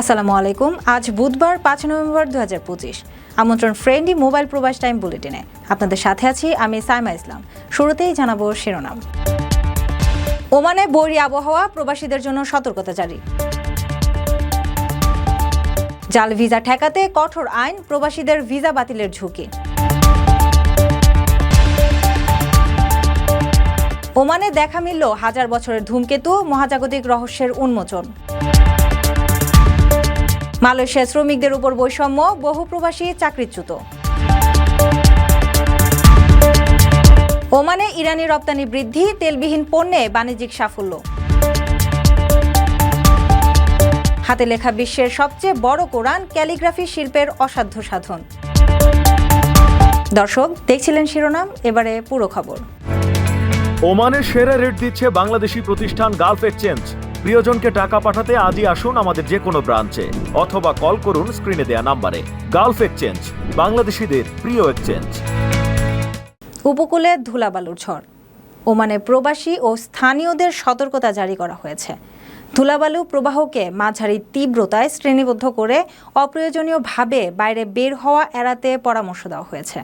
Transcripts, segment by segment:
আসসালামু আলাইকুম। আজ বুধবার, পাঁচ নভেম্বর দু হাজার পঁচিশ। আমন্ত্রণ ফ্রেন্ডলি মোবাইল প্রবাস টাইম বুলেটিনে। আপনাদের সাথে আছি আমি সাইমা ইসলাম। শুরুতেই জানাব শিরোনাম। ওমানে বৈরী আবহাওয়া, প্রবাসীদের জন্য সতর্কতা জারি। জাল ভিসা ঠেকাতে কঠোর আইন, প্রবাসীদের ভিসা বাতিলের ঝুঁকি। ওমানে দেখা মিলল হাজার বছরের ধূমকেতু, মহাজাগতিক রহস্যের উন্মোচন। মালয়েশিয়া শ্রমিকদের উপর বৈষম্য, বহু প্রবাসী চাকরিচ্যুত। ওমানে ইরানি রপ্তানি বৃদ্ধি, তেলবিহীন পণ্যে বাণিজ্যিক সাফল্য। হাতে লেখা বিশ্বের সবচেয়ে বড় কোরআন, ক্যালিগ্রাফি শিল্পের অসাধ্য সাধন। দর্শক, দেখছিলেন শিরোনাম, এবারে পুরো খবর। ওমানের সেরা রেট দিচ্ছে বাংলাদেশি প্রতিষ্ঠান গালফ এক্সচেঞ্জ। প্রিয়জনকে টাকা পাঠাতে আজই আসুন আমাদের যে কোনো ব্রাঞ্চে, অথবা কল করুন স্ক্রিনে দেয়া নাম্বারে। গালফ এক্সচেঞ্জ, বাংলাদেশিদের প্রিয় এক্সচেঞ্জ। উপকূলে ধুলাবালুর ঝড়। ওমানে প্রবাসী ও স্থানীয়দের সতর্কতা জারি করা হয়েছে। ধুলাবালু প্রবাহকে মাঝারি তীব্রতায় শ্রেণীবদ্ধ করে অপ্রয়োজনীয়ভাবে বাইরে বের হওয়া এড়াতে পরামর্শ দেওয়া হয়েছে।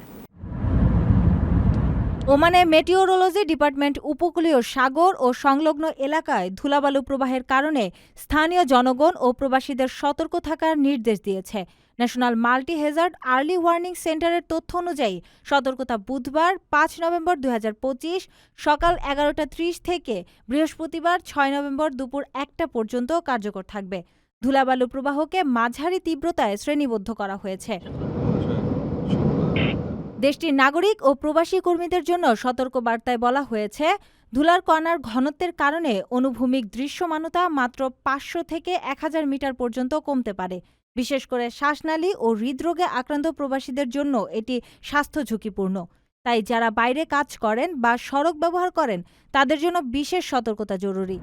ওমানে মেটিওরোলজি ডিপার্টমেন্ট উপকূলীয় সাগর ও সংলগ্ন এলাকায় ধুলাবালু প্রবাহের কারণে স্থানীয় জনগণ ও প্রবাসীদের সতর্ক থাকার নির্দেশ দিয়েছে। National multi hazard early warning সেন্টারের তথ্য অনুযায়ী, সতর্কতা বুধবার পাঁচ নভেম্বর দু হাজার পঁচিশ সকাল এগারোটা ত্রিশ থেকে বৃহস্পতিবার ছয় নভেম্বর দুপুর একটা পর্যন্ত কার্যকর থাকবে। ধুলাবালু প্রবাহকে মাঝারি তীব্রতায় শ্রেণীবদ্ধ করা হয়েছে। দেশটির নাগরিক ও প্রবাসী কর্মীদের জন্য সতর্ক বার্তায় বলা হয়েছে, ধুলার কণার ঘনত্বের কারণে অনুভূমিক দৃশ্যমানতা মাত্র পাঁচশো থেকে এক হাজার মিটার পর্যন্ত কমতে পারে। বিশেষ করে শ্বাসনালী ও হৃদরোগে আক্রান্ত প্রবাসীদের জন্য এটি স্বাস্থ্য ঝুঁকিপূর্ণ। তাই যারা বাইরে কাজ করেন বা সড়ক ব্যবহার করেন, তাদের জন্য বিশেষ সতর্কতা জরুরি।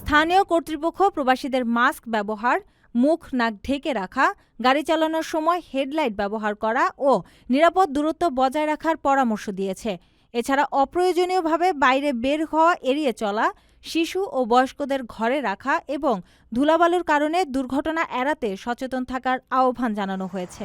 স্থানীয় কর্তৃপক্ষ প্রবাসীদের মাস্ক ব্যবহার মুখ নাক ঢেকে রাখা, গাড়ি চালানোর সময় হেডলাইট ব্যবহার করা ও নিরাপদ দূরত্ব বজায় রাখার পরামর্শ দিয়েছে। এছাড়া অপ্রয়োজনীয়ভাবে বাইরে বের হওয়া, এড়িয়ে চলা, শিশু ও বয়স্কদের ঘরে রাখা এবং ধুলাবালুর কারণে দুর্ঘটনা এড়াতে সচেতন থাকার আহ্বান জানানো হয়েছে।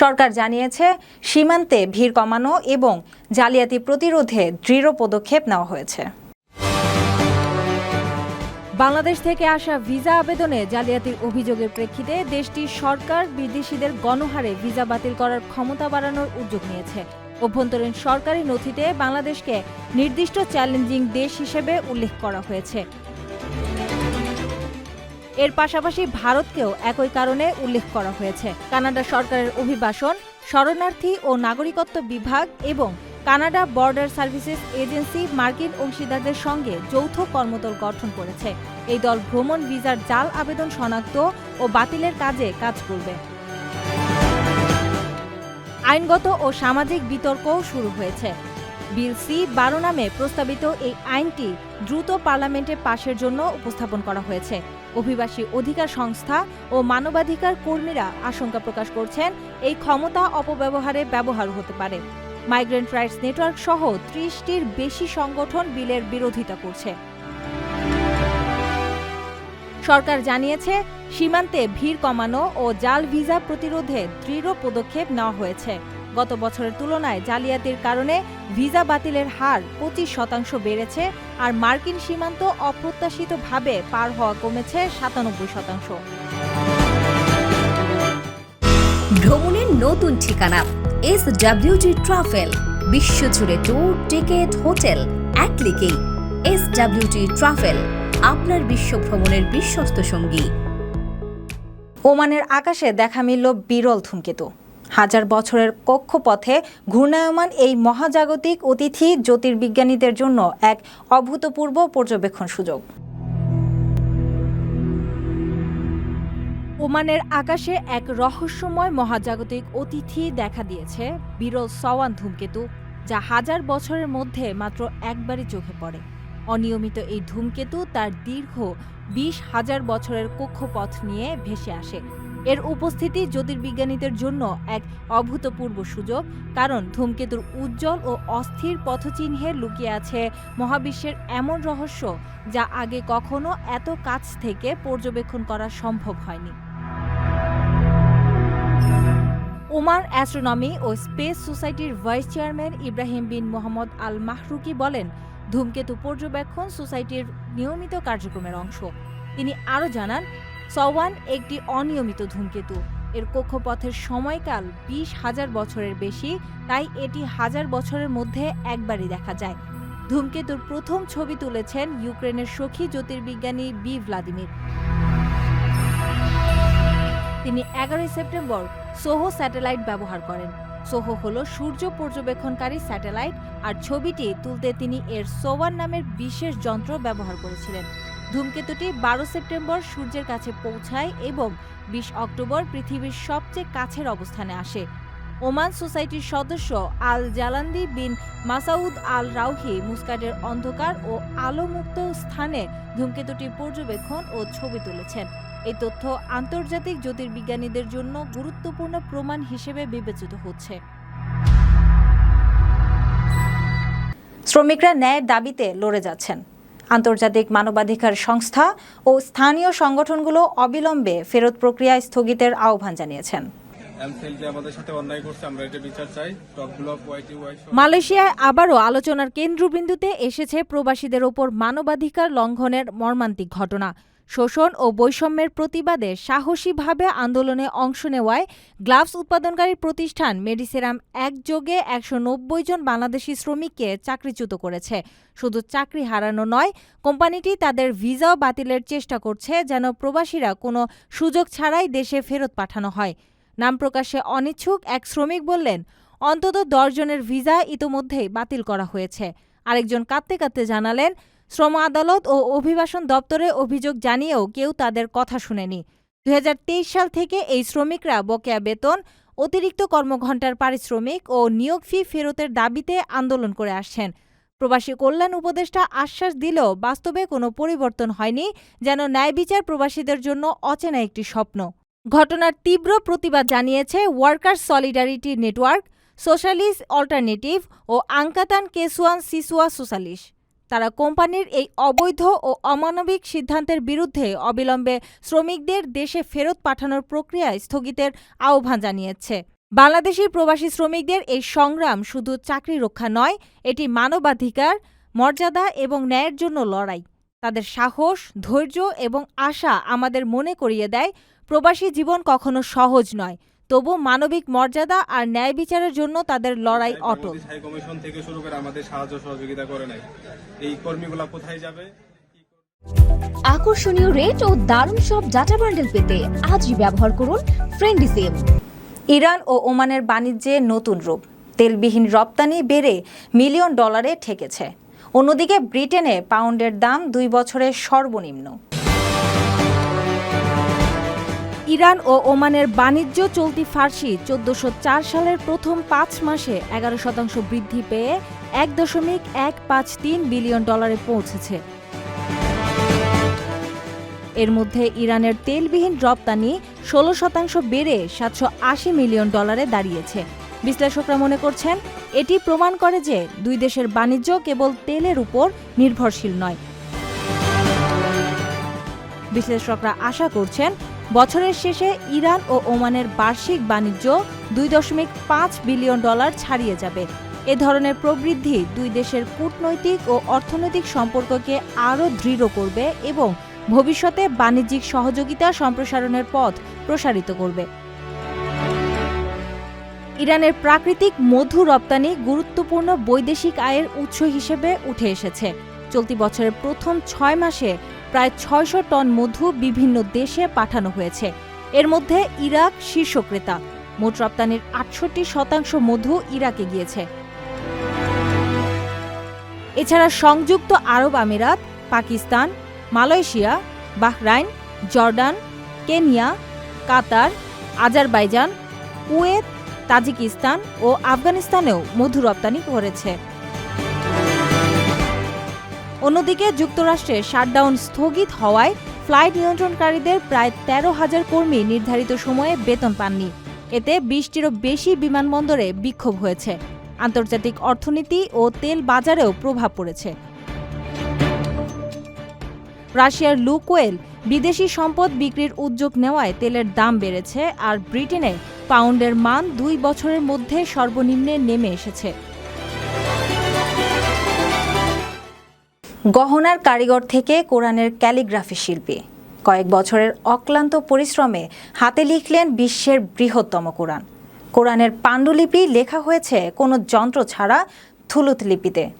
সরকার জানিয়েছে, সীমান্তে ভিড় কমানো এবং জালিয়াতি প্রতিরোধে দৃঢ় পদক্ষেপ নেওয়া হয়েছে। বাংলাদেশ থেকে আসা ভিসা আবেদনে জালিয়াতির অভিযোগের প্রেক্ষিতে দেশটির সরকার বিদেশিদের গণহারে ভিসা বাতিল করার ক্ষমতা বাড়ানোর উদ্যোগ নিয়েছে। অভ্যন্তরীণ সরকারি নথিতে বাংলাদেশকে নির্দিষ্ট চ্যালেঞ্জিং দেশ হিসেবে উল্লেখ করা হয়েছে। এর পাশাপাশি ভারতকেও একই কারণে উল্লেখ করা হয়েছে। কানাডা সরকারের অভিবাসন, শরণার্থী ও নাগরিকত্ব বিভাগ এবং কানাডা বর্ডার সার্ভিসেস এজেন্সি মার্কিন অংশীদারদের সঙ্গে যৌথ কর্মদল গঠন করেছে। এই দল ভ্রমণ ভিসার জাল আবেদন শনাক্ত ও বাতিলের কাজে কাজ করবে। আইনগত ও সামাজিক বিতর্কও শুরু হয়েছে। বিল সি বারো নামে প্রস্তাবিত এই আইনটি দ্রুত পার্লামেন্টে পাশের জন্য উপস্থাপন করা হয়েছে। অভিবাসী অধিকার সংস্থা ও মানবাধিকার কর্মীরা আশঙ্কা প্রকাশ করছেন এই ক্ষমতা অপব্যবহারে ব্যবহার হতে পারে। মাইগ্রেন্ট রাইটস নেটওয়ার্ক সহ ত্রিশটির বেশি সংগঠন বিলের বিরোধিতা করছে। সরকার জানিয়েছে, সীমান্তে ভিড় কমানো ও জাল ভিসা প্রতিরোধে দৃঢ় পদক্ষেপ নেওয়া হয়েছে। গত বছরের তুলনায় জালিয়াতির কারণে ভিসা বাতিলের হার পঁচিশ শতাংশ বেড়েছে আর মার্কিন সীমান্ত অপ্রত্যাশিতভাবে পার হওয়া কমেছে সাতানব্বই শতাংশ। ভ্রমণের নতুন ঠিকানা এস ডাব্লিউটি ট্রাভেল বিশ্বজুড়ে ট্যুর টিকিট হোটেল এক ক্লিকেই এস ডাব্লিউটি ট্রাভেল আপনার বিশ্ব ভ্রমণের বিশ্বস্ত সঙ্গী। ওমানের আকাশে দেখা মিলল বিরল ধূমকেতু। হাজার বছরের কক্ষপথে ঘূর্ণায়মান এই মহাজাগতিক অতিথি জ্যোতির্বিজ্ঞানীদের জন্য এক অভূতপূর্ব পর্যবেক্ষণ সুযোগ। ওমানের আকাশে এক রহস্যময় মহাজাগতিক অতিথি দেখা দিয়েছে বিরল সওয়ান ধূমকেতু, যা হাজার বছরের মধ্যে মাত্র একবারই চোখে পড়ে। অনিয়মিত এই ধূমকেতু তার দীর্ঘ বিশ হাজার বছরের কক্ষপথ নিয়ে ভেসে আসে। এর উপস্থিতি জ্যোতির্বিজ্ঞানীদের জন্য এক অভূতপূর্ব সুযোগ, কারণ ধূমকেতুর উজ্জ্বল ও অস্থির পথচিহ্নে লুকিয়ে আছে মহাবিশ্বের এমন রহস্য যা আগে কখনো এত কাছ থেকে পর্যবেক্ষণ করা সম্ভব হয়নি। ওমান অ্যাস্ট্রোনমি ও স্পেস সোসাইটির vice chairman Ibrahim bin Mohammed Al Mahrouqi বলেন, ধূমকেতু পর্যবেক্ষণ সোসাইটির নিয়মিত কার্যক্রমের অংশ। তিনি আরও জানান সওয়ান একটি অনিয়মিত ধূমকেতু। এর কক্ষপথের সময়কাল বিশ হাজার বছরের বেশি, তাই এটি হাজার বছরের মধ্যে একবারই দেখা যায়। ধূমকেতুর প্রথম ছবি তুলেছেন ইউক্রেনের সখী জ্যোতির্বিজ্ঞানী বি ভ্লাদিমির। তিনি এগারোই সেপ্টেম্বর সোহো স্যাটেলাইট ব্যবহার করেন। সোহো হলো সূর্য পর্যবেক্ষণকারী স্যাটেলাইট, আর ছবিটি তুলতে তিনি এর সোয়ান নামের বিশেষ যন্ত্র ব্যবহার করেছিলেন। ধূমকেতুটি বারো সেপ্টেম্বর সূর্যের কাছে পৌঁছায় এবং বিশ অক্টোবর পৃথিবীর সবচেয়ে কাছের অবস্থানে আসে। ওমান সোসাইটির সদস্য আল জালান্দি বিন মাসাউদ আল রাউহি মুস্কাটের অন্ধকার ও আলোমুক্ত স্থানে ধূমকেতুটি পর্যবেক্ষণ ও ছবি তুলেছেন। এই তথ্য আন্তর্জাতিক জ্যোতির্বিজ্ঞানীদের জন্য গুরুত্বপূর্ণ প্রমাণ হিসেবে বিবেচিত হচ্ছে। শ্রমিকরা ন্যায়ের দাবিতে লড়ে যাচ্ছেন। আন্তর্জাতিক মানবাধিকার সংস্থা ও স্থানীয় সংগঠনগুলো অবিলম্বে ফেরত প্রক্রিয়া স্থগিতের আহ্বান জানিয়েছেন। মালয়েশিয়ায় আবারও আলোচনার কেন্দ্রবিন্দুতে এসেছে প্রবাসীদের ওপর মানবাধিকার লঙ্ঘনের মর্মান্তিক ঘটনা। শোষণ ও বৈষম্যের প্রতিবাদে সাহসীভাবে আন্দোলনে অংশ নেওয়ায় গ্লাভস উৎপাদনকারী প্রতিষ্ঠান মেডিসেরাম একযোগে একশো নব্বই জন বাংলাদেশি শ্রমিককে চাকরিচ্যুত করেছে। শুধু চাকরি হারানো নয়, কোম্পানিটি তাদের ভিসাও বাতিলের চেষ্টা করছে যেন প্রবাসীরা কোনো সুযোগ ছাড়াই দেশে ফেরত পাঠানো হয়। নাম প্রকাশে অনিচ্ছুক এক শ্রমিক বললেন, অন্তত দশজনের ভিসা ইতোমধ্যেই বাতিল করা হয়েছে। আরেকজন কাঁদতে কাঁদতে জানালেন শ্রম আদালত ও অভিবাসন দপ্তরে অভিযোগ জানিয়েও কেউ তাদের কথা শুনেনি। দু হাজার তেইশ সাল থেকে এই শ্রমিকরা বকেয়া বেতন, অতিরিক্ত কর্মঘণ্টার পারিশ্রমিক ও নিয়োগ ফি ফেরতের দাবিতে আন্দোলন করে আসছেন। প্রবাসী কল্যাণ উপদেষ্টা আশ্বাস দিলেও বাস্তবে কোনো পরিবর্তন হয়নি, যেন ন্যায় বিচার প্রবাসীদের জন্য অচেনা একটি স্বপ্ন। ঘটনার তীব্র প্রতিবাদ জানিয়েছে workers solidarity network, socialist alternative ও আঙ্কাতান কেসুয়ান সিসুয়া সোশ্যালিস তারা কোম্পানির এই অবৈধ ও অমানবিক সিদ্ধান্তের বিরুদ্ধে অবিলম্বে শ্রমিকদের দেশে ফেরত পাঠানোর প্রক্রিয়া স্থগিতের আহ্বান জানিয়েছে। বাংলাদেশি প্রবাসী শ্রমিকদের এই সংগ্রাম শুধু চাকরি রক্ষা নয়, এটি মানবাধিকার, মর্যাদা এবং ন্যায়ের জন্য লড়াই। তাদের সাহস, ধৈর্য এবং আশা আমাদের মনে করিয়ে দেয়, প্রবাসী জীবন কখনো সহজ নয়। তবু মানবিক মর্যাদা আর ন্যায় বিচারের জন্য তাদের লড়াই অটল। কমিশন থেকে শুরু করে আমাদের সাহায্য সহযোগিতা করে নাই। এই কর্মীগুলা কোথায় যাবে? আকর্ষণীয় রেট ও দারুণ সব ডাটা বান্ডেল পেতে আজই ব্যবহার করুন ফ্রেন্ডি সিম ইরান ও ওমানের বাণিজ্যে নতুন রূপ। তেলবিহীন রপ্তানি বেড়ে মিলিয়ন ডলারে ঠেকেছে। অন্যদিকে ব্রিটেনে পাউন্ডের দাম দুই বছরের সর্বনিম্ন। ইরান ও ওমানের বাণিজ্য চলতি ফার্সি চোদ্দশো সালের প্রথম পাঁচ মাসে এগারো শতাংশ বৃদ্ধি পেয়ে এক দশমিক এক পাঁচ তিন বিলিয়ন ডলারে পৌঁছেছে। এর মধ্যে ইরানের তেলবিহীন রপ্তানি ষোলো শতাংশ বেড়ে সাতশো আশি মিলিয়ন ডলারে দাঁড়িয়েছে। বিশ্লেষকরা মনে করছেন, এটি প্রমাণ করে যে দুই দেশের বাণিজ্য কেবল তেলের উপর নির্ভরশীল নয়। বিশ্লেষকরা আশা করছেন বছরের শেষে ইরান ও ওমানের বার্ষিক বাণিজ্য দুই দশমিক পাঁচ বিলিয়ন ডলার ছাড়িয়ে যাবে। এ ধরনের প্রবৃদ্ধি দুই দেশের কূটনৈতিক ও অর্থনৈতিক সম্পর্ককে আরও দৃঢ় করবে এবং ভবিষ্যতে বাণিজ্যিক সহযোগিতা সম্প্রসারণের পথ প্রসারিত করবে। ইরানের প্রাকৃতিক মধু রপ্তানি গুরুত্বপূর্ণ বৈদেশিক আয়ের উৎস হিসেবে উঠে এসেছে। চলতি বছরের প্রথম ছয় মাসে প্রায় ছয়শো টন মধু বিভিন্ন দেশে পাঠানো হয়েছে। এর মধ্যে ইরাক শীর্ষ ক্রেতা। মোট রপ্তানির আটষট্টি শতাংশ মধু ইরাকে গিয়েছে। এছাড়া সংযুক্ত আরব আমিরাত, Pakistan, Malaysia, Bahrain, Jordan, Kenya, Qatar, Azerbaijan, Kuwait, Tajikistan ও আফগানিস্তানেও মধু রপ্তানি করেছে। অন্যদিকে যুক্তরাষ্ট্রে শাটডাউন স্থগিত হওয়ায় ফ্লাইট নিয়ন্ত্রণকারীদের প্রায় তেরো হাজার কর্মী নির্ধারিত সময়ে বেতন পাননি। এতে বিশটিরও বেশি বিমানবন্দরে বিক্ষোভ হয়েছে। আন্তর্জাতিক অর্থনীতি ও তেল বাজারেও প্রভাব পড়েছে। রাশিয়ার লুকোয়েল বিদেশি সম্পদ বিক্রির উদ্যোগ নেওয়ায় তেলের দাম বেড়েছে আর ব্রিটেনে পাউন্ডের মান দুই বছরের মধ্যে সর্বনিম্নে নেমে এসেছে। গহনার কারিগর থেকে কোরআনের ক্যালিগ্রাফি শিল্পী। কয়েক বছরের অক্লান্ত পরিশ্রমে হাতে লিখলেন বিশ্বের বৃহত্তম কোরআন। কোরআনের পাণ্ডুলিপি লেখা হয়েছে কোনো যন্ত্র ছাড়া থুলুত লিপিতে।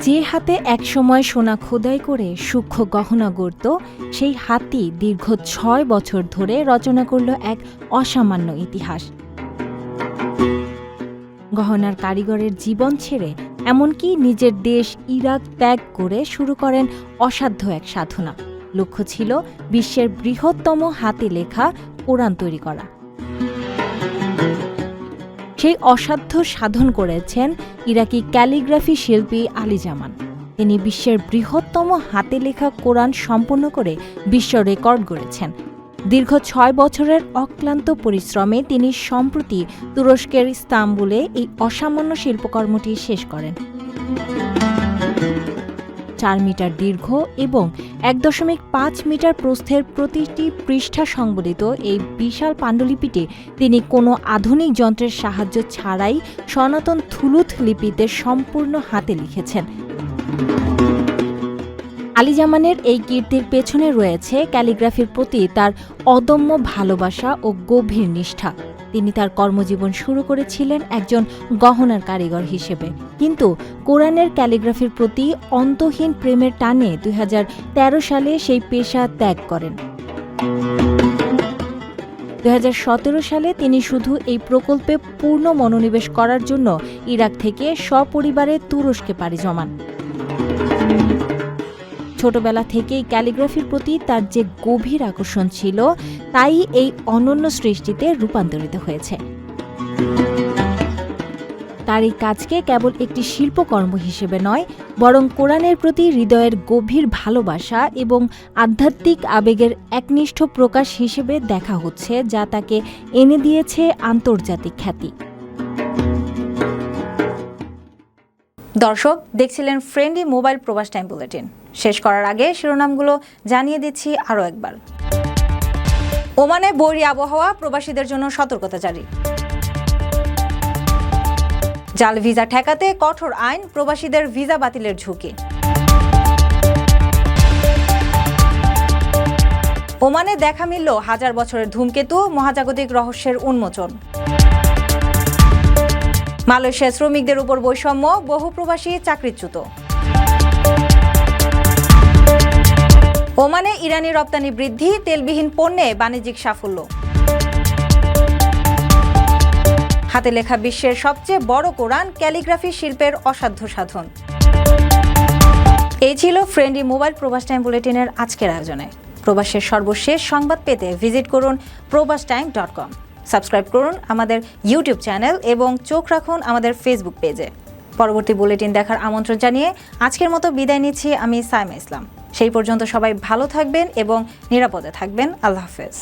যে হাতে একসময় সোনা খোদাই করে সূক্ষ্ম গহনা গড়ত, সেই হাতই দীর্ঘ ছয় বছর ধরে রচনা করল এক অসামান্য ইতিহাস। গহনার কারিগরের জীবন ছেড়ে এমনকি নিজের দেশ ইরাক ত্যাগ করে শুরু করেন অসাধ্য এক সাধনা। লক্ষ্য ছিল বিশ্বের বৃহত্তম হাতে লেখা কোরআন তৈরি করা। সেই অসাধ্য সাধন করেছেন ইরাকি ক্যালিগ্রাফি শিল্পী আলী জামান তিনি বিশ্বের বৃহত্তম হাতে লেখা কোরআন সম্পন্ন করে বিশ্ব রেকর্ড গড়েছেন। দীর্ঘ ছয় বছরের অক্লান্ত পরিশ্রমে তিনি সম্প্রতি তুরস্কের ইস্তাম্বুলে এই অসামান্য শিল্পকর্মটি শেষ করেন। চার মিটার দীর্ঘ এবং এক দশমিক পাঁচ মিটার প্রস্থের প্রতিটি পৃষ্ঠা সংবলিত এই বিশাল পাণ্ডুলিপিটি তিনি কোনো আধুনিক যন্ত্রের সাহায্য ছাড়াই সনাতন থুলুথ লিপিতে সম্পূর্ণ হাতে লিখেছেন। আলিজামানের এই কীর্তির পেছনে রয়েছে ক্যালিগ্রাফির প্রতি তার অদম্য ভালোবাসা ও গভীর নিষ্ঠা। তিনি তার কর্মজীবন শুরু করেছিলেন একজন গহনার কারিগর হিসেবে। কিন্তু কোরআনের ক্যালিগ্রাফির প্রতি অন্তহীন প্রেমের টানে দুই হাজার তেরো সালে সেই পেশা ত্যাগ করেন। দু হাজার সতেরো সালে তিনি শুধু এই প্রকল্পে পূর্ণ মনোনিবেশ করার জন্য ইরাক থেকে সপরিবারে তুরস্কে পাড়ি জমান। ছোটবেলা থেকেই ক্যালিগ্রাফির প্রতি তার যে গভীর আকর্ষণ ছিল, তাই এই অনন্য সৃষ্টিতে রূপান্তরিত হয়েছে। তার এই কাজকে কেবল একটি শিল্পকর্ম হিসেবে নয়, বরং কোরআনের প্রতি হৃদয়ের গভীর ভালোবাসা এবং আধ্যাত্মিক আবেগের একনিষ্ঠ প্রকাশ হিসেবে দেখা হচ্ছে, যা তাকে এনে দিয়েছে আন্তর্জাতিক খ্যাতি। দর্শক, দেখছিলেন friendly mobile Probash time bulletin. শেষ করার আগে শিরোনামগুলো জানিয়ে দিচ্ছি আরও একবার। ওমানে বৈরী আবহাওয়া, প্রবাসীদের জন্য সতর্কতা জারি। জাল ভিসা ঠেকাতে কঠোর আইন, প্রবাসীদের ভিসা বাতিলের ঝুঁকি। ওমানে দেখা মিলল হাজার বছরের ধূমকেতু, মহাজাগতিক রহস্যের উন্মোচন। মালয়েশিয়া শ্রমিকদের উপর বৈষম্য, বহু প্রবাসী চাকরিচ্যুত। ওমানে ইরানি রপ্তানি বৃদ্ধি, তেলবিহীন পণ্যে বাণিজ্যিক সাফল্য। হাতে লেখা বিশ্বের সবচেয়ে বড় কোরআন, ক্যালিগ্রাফি শিল্পের অসাধ্য সাধন। এই ছিল ফ্রেন্ডলি মোবাইল প্রবাস টাইম বুলেটিনের আজকের আয়োজনে। প্রবাসের সর্বশেষ সংবাদ পেতে ভিজিট করুন প্রবাস টাইম ডট কম। সাবস্ক্রাইব করুন আমাদের ইউটিউব চ্যানেল এবং চোখ রাখুন আমাদের ফেসবুক পেজে। পরবর্তী বুলেটিন দেখার আমন্ত্রণ জানিয়ে আজকের মতো বিদায় নিচ্ছি আমি সাইমা ইসলাম। সেই পর্যন্ত সবাই ভালো থাকবেন এবং নিরাপদে থাকবেন। আল্লাহ হাফেজ।